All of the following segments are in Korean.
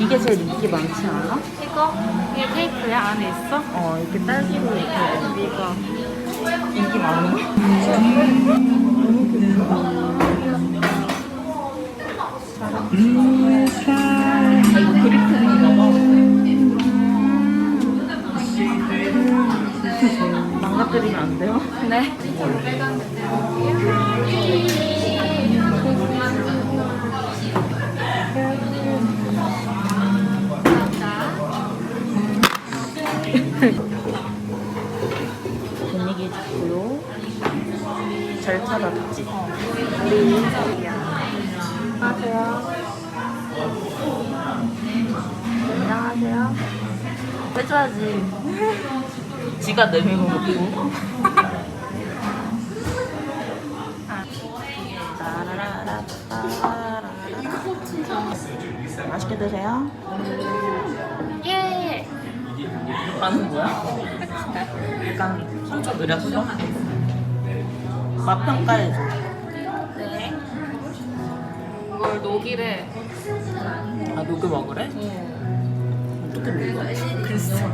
이게 제일 인기 많지 않아? 이거? 이게 테이프야? 안에 있어? 어, 이렇게 딸기로 이렇게 이거. 인기 많은 거. 아, 네. 분위기 좋고요. 잘 찾았지? 우리 인사이야. 안녕하세요. 안녕하세요. 해줘야지. 지가 내밀어 놓고. 맛있게 드세요. 예. 하는 거야? 약간 성적 느렸어? 맛 평가해줘. 네. 이걸 녹이래. 아 녹여 먹으래? 어떻게 녹여? 글쎄.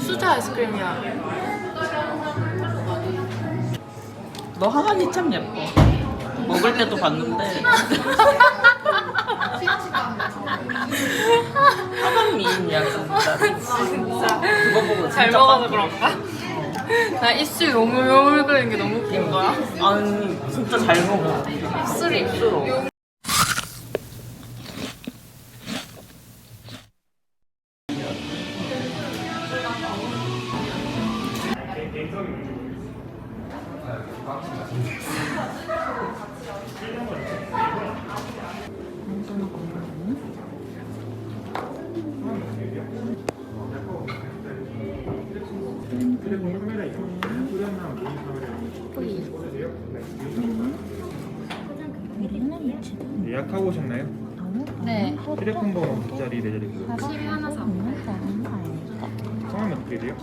수제 아이스크림이야. 너 하관이 참 예뻐. 먹을 때도 봤는데. 하관 미인이야 진짜. 진짜. 그거 보고 잘 진짜 먹어서 그런가? 나 입술 너무 요물거리는 게 너무 웃긴 거야. 아니 진짜 잘 먹어. 입술이 입술로. 예약하고 오셨나요? 네. 휴대폰 번호 뒷자리 네. TV 하나 사. 성함이 어떻게 돼요?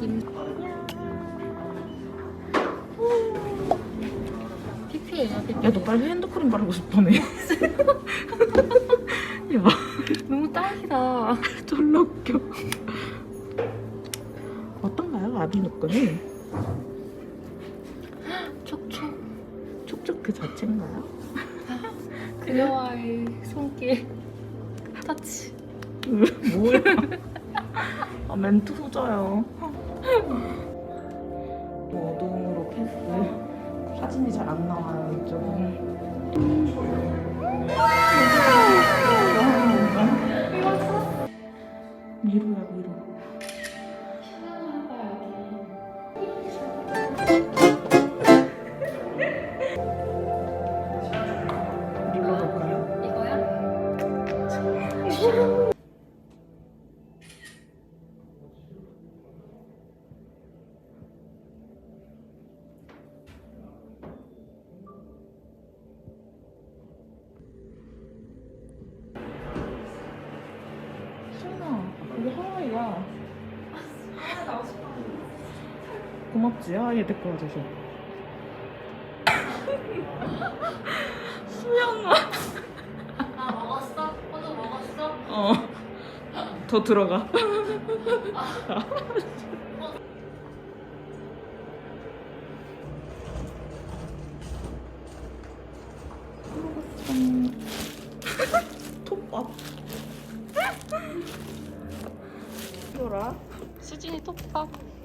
PP예요, PP. 야너 빨리 핸드크림 바르고 싶다며. 야 너무 딱이다. 졸라 웃겨. 어떤가요 아비 노끈이? 촉촉. 촉촉 그 자체인가요? 그녀와의 손길. 터치. 뭐야? 아 멘트 후져요. 뭐 어둠으로 패스. 사진이 잘 안 나와요 이쪽은. 미로야 미로. 고맙지, 하와이에 데리고 와줘서. 수연아. 아, 먹었어? 호두 먹었어? 어. 더 들어가. 톱밥. 이거라. 수진이 톱밥. 톱밥.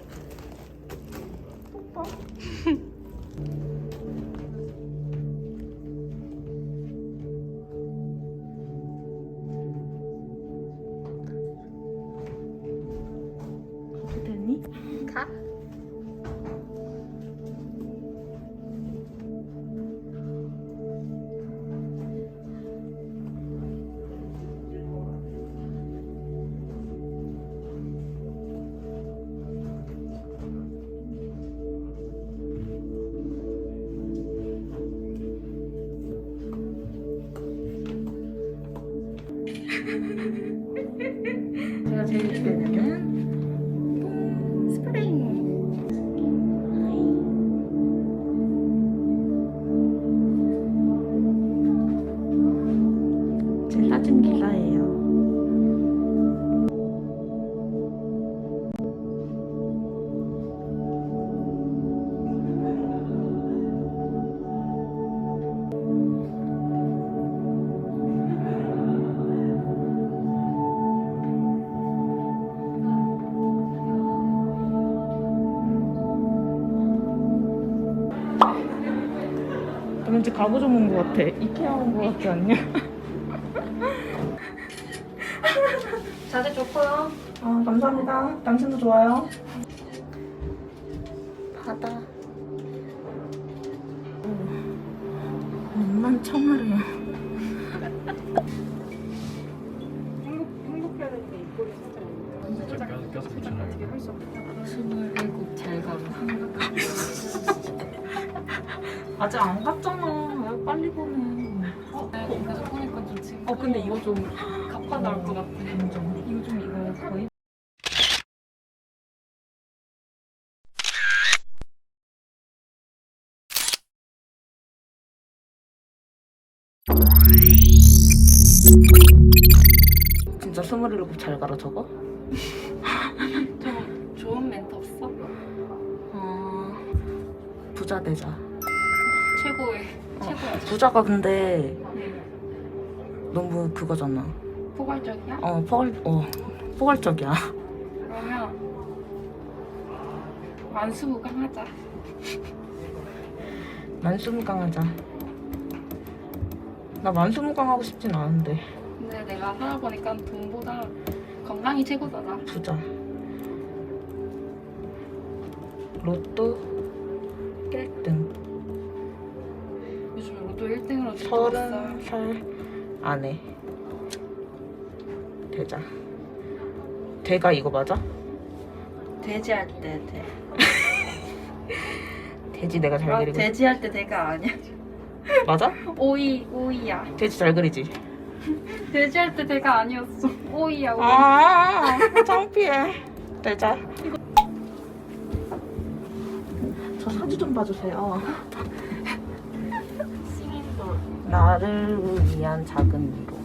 제가 제일 기대되는 가구점 온 것 같아. 이케아 온 것 같지 않냐? 자세 좋고요. 아, 감사합니다. 당신도 좋아요. 바다. 눈만 청하래요. 껴서 괜찮아요. 스물일곱 잘 가고. 아직 안 갔잖아. 어, 근데 이거 좀 갚아 나올 것 같아. 이거 좀 이거 거의. 진짜 스물일곱 잘 가라 저거? 좀 좋은 멘트 없어? 어 부자 되자. 최고의 어. 최고야. 부자가 근데 응. 너무 그거잖아. 포괄적이야? 어 포괄 어 포괄적이야. 그러면 만수무강하자. 만수무강 하자. 나 만수무강 하고 싶진 않은데 근데 내가 살아보니까 돈보다 건강이 최고잖아. 부자. 로또 1등 요즘 로또 1등으로 서른 살 안에 되자. 대가 이거 맞아? 돼지 할 때 돼. 돼지 내가 잘 아, 그리고 돼지 할 때 돼가 아니야. 맞아? 오이 오이야. 돼지 잘 그리지? 돼지 할 때 돼가 아니었어. 오이야 오이. 아 창피해. 되자. 저 사진 좀 봐주세요. 나를 위한 작은 위로.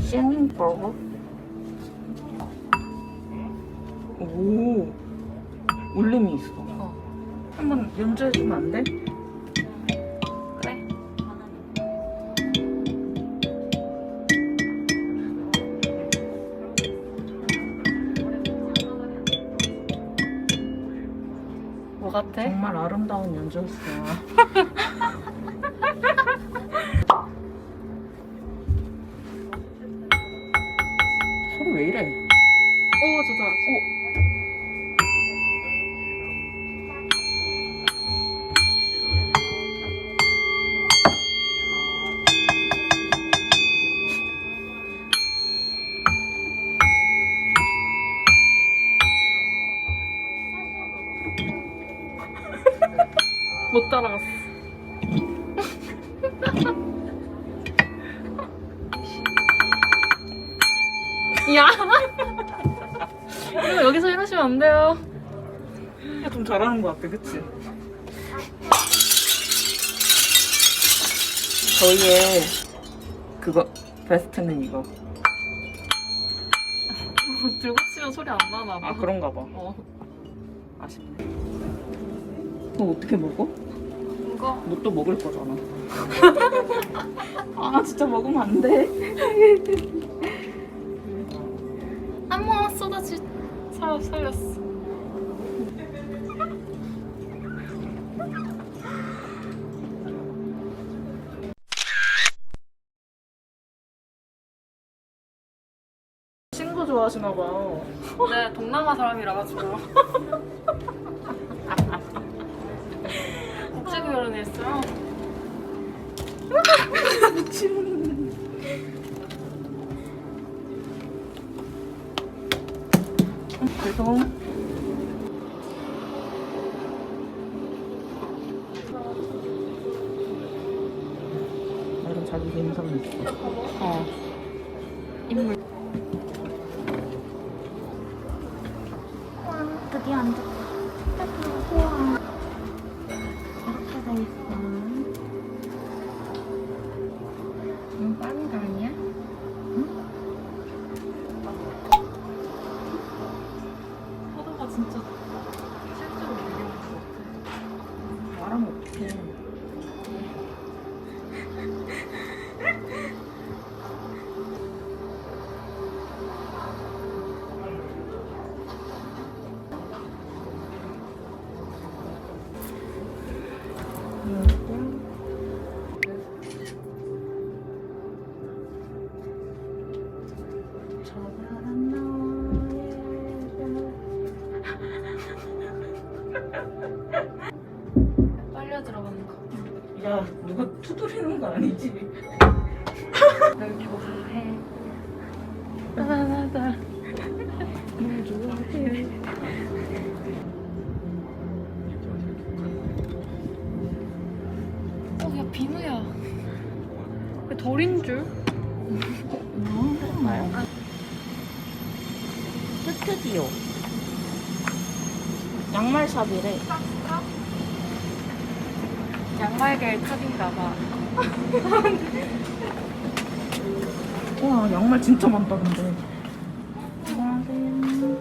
싱잉 버거. 오, 울림이 있어. 어. 한번 연주해주면 안 돼? 그래. 뭐 같아? 정말 아름다운 연주였어 요. 소리 왜 이래? 야. 이거 여기서 이러시면 안 돼요. 좀 잘하는 것 같아, 그치? 저희의 그거 베스트는 이거. 들고 치면 소리 안 나나 봐. 아 그런가 봐. 어. 아쉽네. 너 어떻게 먹어? 이거 너 또 먹을 거잖아. 아 진짜 먹으면 안 돼. 한번 쏟아지 살 살렸어. 친구 좋아하시나 봐. 네 동남아 사람이라 가지고. 국제 결혼했어요. 죄송. 나름 자기 감성이 있어. 어. 인물. 파도가 진짜 실제로 내려오는 것 같아. 말하면 어떡해. 야, 누가 투드리는 거 아니지? 널 좋아해. 따다다다. 너무 좋아해. 어, 야, 비누야. 왜 덜인 줄? 정말. 스튜디오. 양말샵이래. 양말계의 탑인가 봐. 와, 양말 진짜 많다, 근데. 안녕하세요.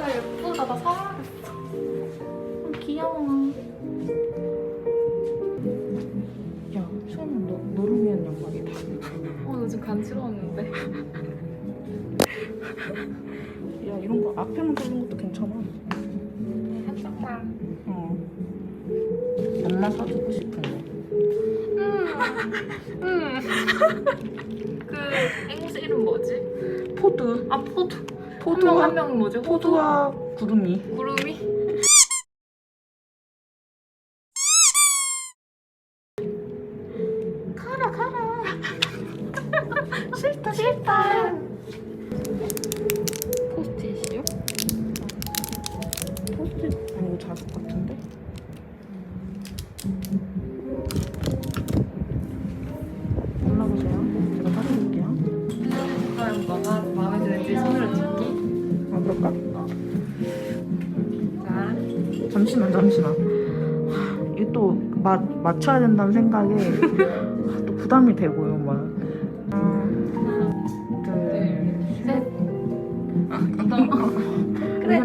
야, 예쁘다. 나 사야겠어. 어, 귀여워. 야, 처음 너, 너를 위한 양말이다. 어, 나 지금 간지러웠는데. 야, 이런 거 앞에만 뚫는 것도 괜찮아. 한쪽만. 어. 그 앵무새 이름 뭐지? 포드. 아, 포도. 포도와, 한 명은 뭐지? 호두. 포드와 구름이. 구름이? 맞, 맞춰야 된다는 생각에 또 부담이 되고요, 막. 하나, 둘, 둘, 셋. 아, 그래.